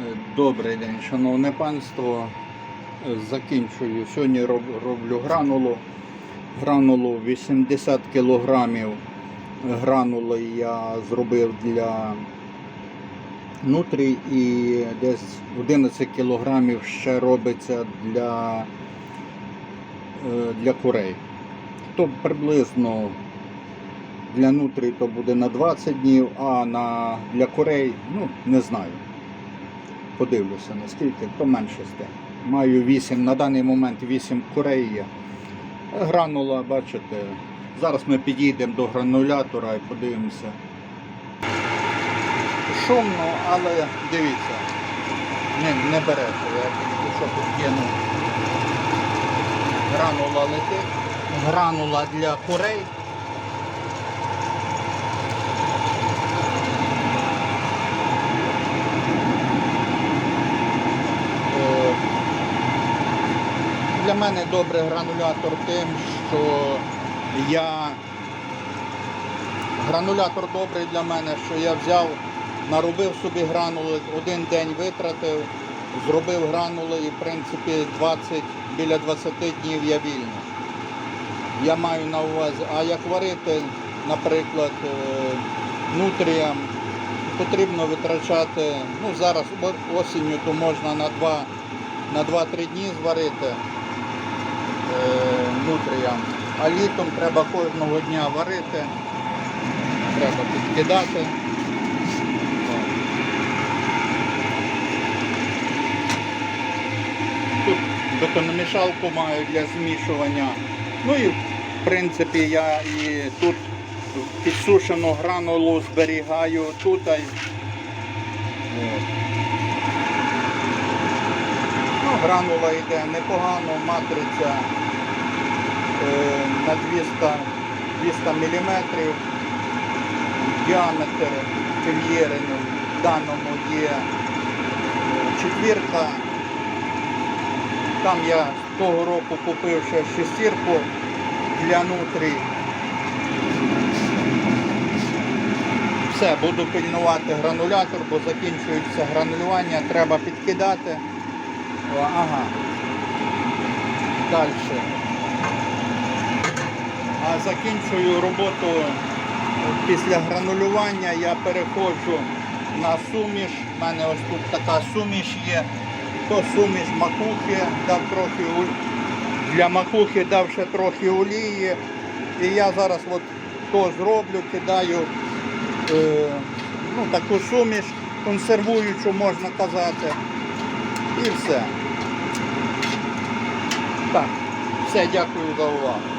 Е, Добрий день, шановне панство. Е, Закінчую. Сьогодні роблю гранулу. Гранулу 80 кілограмів гранули я зробив для нутрій і десь 11 кілограмів ще робиться для, е, для курей. То приблизно для нутрій то буде на 20 днів, а на, для курей, ну, не знаю. Подивлюся, наскільки, то менше сте. Маю 8, на даний момент 8 курей є. Гранула, бачите. Зараз ми підійдемо до гранулятора і подивимося. Шумно, але дивіться, не, не берете. Я що підкину. Гранула летить. Гранула для курей. Для мене добрий гранулятор тим, що я гранулятор добрий для мене, що я взяв, наробив собі гранули, один день витратив, зробив гранули і в принципі 20, біля 20 днів я вільний. Я маю на увазі, а як варити, наприклад, е, нутріям, потрібно витрачати, ну зараз осінню то можна на 2 на 2-3 дні зварити нутріям, а літом треба кожного дня варити, треба підкидати. Тут бетономішалку маю для змішування. Ну і в принципі я і тут підсушену гранулу зберігаю тут. От. Ну, гранула йде непогано, матриця е, на 200, 200 мм. Діаметр ну, в даному є е, четвірка. Там я того року купив ще шестірку для нутрій. Все, буду пильнувати гранулятор, бо закінчується гранулювання, треба підкидати. Ага. Далі. А закінчую роботу після гранулювання, я переходжу на суміш. У мене ось тут така суміш є. То суміш макухи, дав трохи для макухи дав ще трохи олії. І я зараз от то зроблю, кидаю е, ну, таку суміш, консервуючу, можна казати. І все. Так, все, дякую за увагу.